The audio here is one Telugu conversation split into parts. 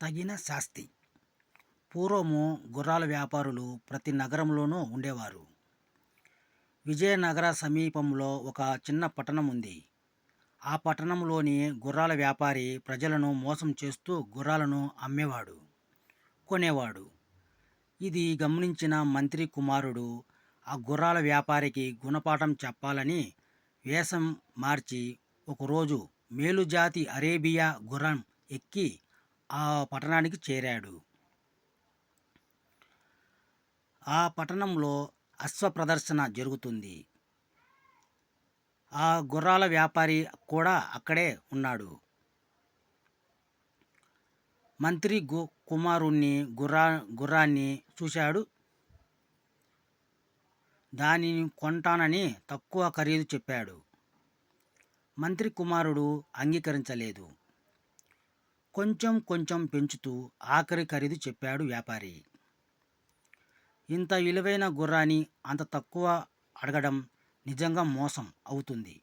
తగిన శాస్తి. పూర్వము గుర్రాల వ్యాపారులు ప్రతి నగరంలోనూ ఉండేవారు. విజయనగర సమీపంలో ఒక చిన్న పట్టణం ఉంది. ఆ పట్టణంలోని గుర్రాల వ్యాపారి ప్రజలను మోసం చేస్తూ గుర్రాలను అమ్మేవాడు కొనేవాడు. ఇది గమనించిన మంత్రి కుమారుడు ఆ గుర్రాల వ్యాపారికి గుణపాఠం చెప్పాలని వేషం మార్చి ఒకరోజు మేలుజాతి అరేబియా గుర్రం ఎక్కి ఆ పట్టణానికి చేరాడు. ఆ పట్టణంలో అశ్వ ప్రదర్శన జరుగుతుంది. ఆ గుర్రాల వ్యాపారి కూడా అక్కడే ఉన్నాడు. మంత్రి గు కుమారుణ్ణి గుర్రా గుర్రాన్ని చూశాడు. దానిని కొంటానని తక్కువ ఖరీదు చెప్పాడు. మంత్రి కుమారుడు అంగీకరించలేదు. కొంచెం కొంచెం పెంచుతూ ఆఖరి ఖరీదు చెప్పాడు వ్యాపారి. ఇంత విలువైన గుర్రాన్ని అంత తక్కువ అడగడం నిజంగా మోసం అవుతుంది.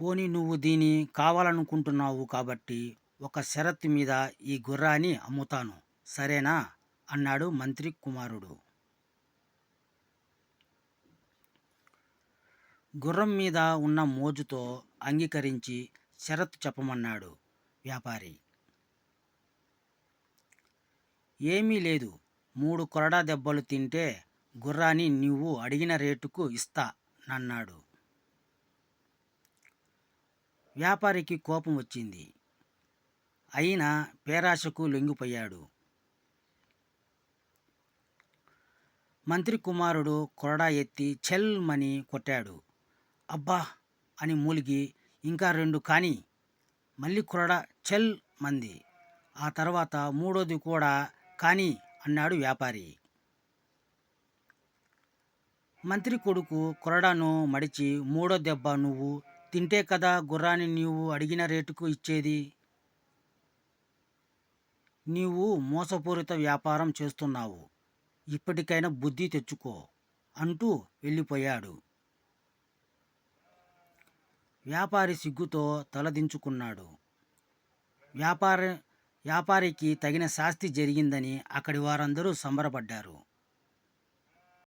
పోనీ నువ్వు దీని కావాలనుకుంటున్నావు కాబట్టి ఒక షరతు మీద ఈ గుర్రాన్ని అమ్ముతాను సరేనా? అన్నాడు మంత్రి కుమారుడు. గుర్రం మీద ఉన్న మోజుతో అంగీకరించి షరతు చెప్పమన్నాడు వ్యాపారి. ఏమీ లేదు మూడు కొరడా దెబ్బలు తింటే గుర్రాన్ని నువ్వు అడిగిన రేటుకు ఇస్తా నన్నాడు. వ్యాపారికి కోపం వచ్చింది. అయినా పేరాశకు లొంగిపోయాడు. మంత్రి కుమారుడు కొరడా ఎత్తి చెల్మని కొట్టాడు. అబ్బా అని మూలిగి ఇంకా రెండు కానీ మళ్ళీ కురడ చెల్ మంది. ఆ తర్వాత మూడోది కూడా కానీ అన్నాడు వ్యాపారి. మంత్రి కొడుకు కొరడాను మడిచి మూడో దెబ్బ నువ్వు తింటే కదా గుర్రాన్ని నీవు అడిగిన రేటుకు ఇచ్చేది? నీవు మోసపూరిత వ్యాపారం చేస్తున్నావు. ఇప్పటికైనా బుద్ధి తెచ్చుకో అంటూ వెళ్ళిపోయాడు. వ్యాపారి సిగ్గుతో తలదించుకున్నాడు. వ్యాపార వ్యాపారికి తగిన శాస్తి జరిగిందని అక్కడి వారందరూ సంబరపడ్డారు.